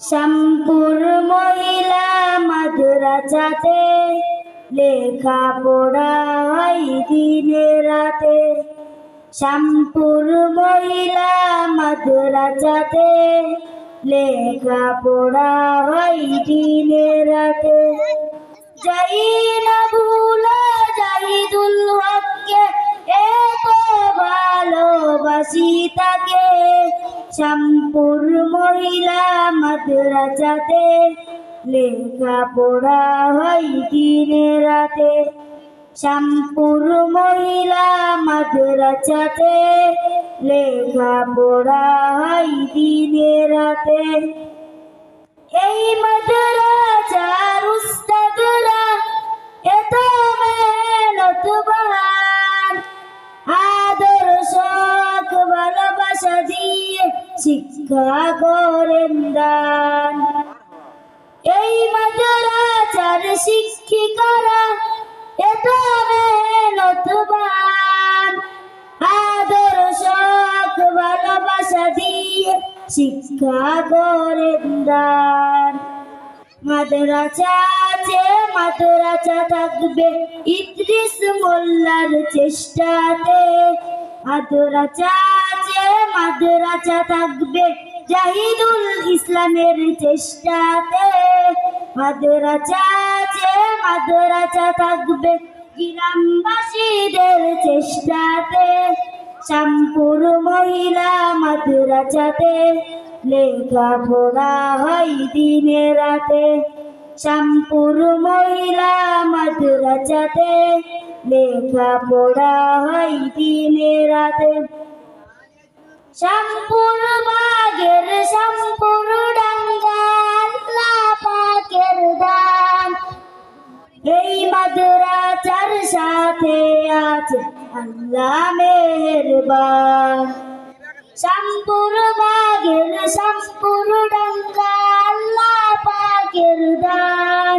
শ্যামপুর মহিলা মাদ্রাসাতে লেখা পড়া হয় দিনে রাতে। শ্যামপুর মহিলা মাদ্রাসাতে লেখা পড়া হয় দিনে রাতে। যাই না ভুলে জাহিদুল হককে এত ভালোবাসি তাকে। শ্যামপুর মহিলা মাদ্রাসাতে লেখা পড়া হয় দিনে রাতে। শ্যামপুর মহিলা মাদ্রাসাতে লেখা পড়া হয় দিনে রাতে। শিক্ষা করেন দান এই মাদ্রাসার শিক্ষিকারা এত মেহনতবান আদর্শ ভালোবাসা দিয়ে শিক্ষা করেন দান মাদ্রাসা আছে, মাদ্রাসা থাকবে ইদ্রিস মোল্লার চেষ্টাতে। মাদ্রাসা মাদ্রাসা থাকবে জাহিদুল ইসলামের চেষ্টাতে। মাদ্রাসা আছে, মাদ্রাসা থাকবে গ্রামবাসীদের চেষ্টাতে। শ্যামপুর মহিলা মাদ্রাসাতে লেখা পড়া হয় দিনে রাতে। শ্যামপুর মহিলা মাদ্রাসাতে লেখা পড়া হয় দিনে রাতে। শ্যামপুর বাগের শ্যামপুর ডাঙ্গা আল্লাহ পাকের দান এই মাদ্রাসার সাথে আছে আল্লাহ মেহেরবান। শ্যামপুর বাগের শ্যামপুর ডাঙ্গা আল্লাহ পাকের দান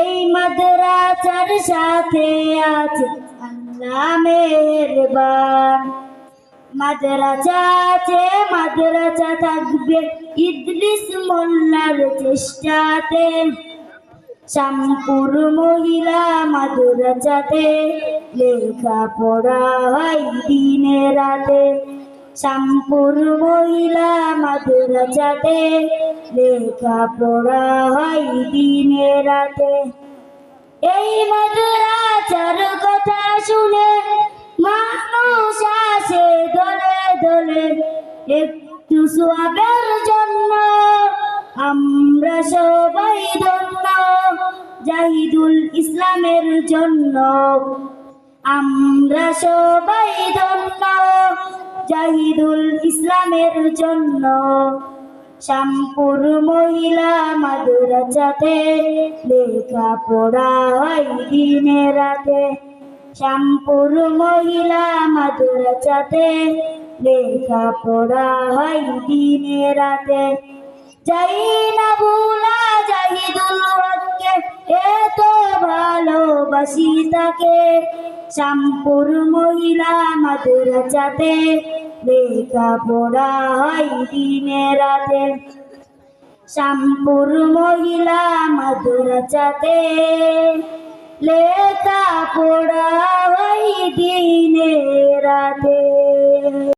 এই মাদ্রাসার সাথে আছে আল্লাহ মেহেরবান। মাদ্রাসা আছে মাদ্রাসা থাকবে। ইদ্রিস মোল্লার চেষ্টাতে। শ্যামপুর মহিলা মাদ্রাসাতে লেখা পড়া হয় দিনে রাতে। শ্যামপুর মহিলা মাদ্রাসাতে লেখা পড়া হয় দিনে রাতে। এই মাদ্রাসার কথা শুনে একটু সোয়াবের জন্য আমরা সবাই ধন্য, জাহিদুল ইসলামের জন্য। আমরা সবাই ধন্য, জাহিদুল ইসলামের জন্য। শ্যামপুর মহিলা মাদ্রাসাতে লেখা পড়া হয় দিনে রাতে। শ্যামপুর মহিলা মাদ্রাসাতে লেখা পড়া হয় দিনে রাতে। যাই না ভুলা জাহিদুল হককে এত ভালোবাসি তাকে। শ্যামপুর মহিলা মাদ্রাসাতে লেখা পড়া হয় দিনে রাতে। শ্যামপুর মহিলা মাদ্রাসাতে লেখা পড়া হয় দিনে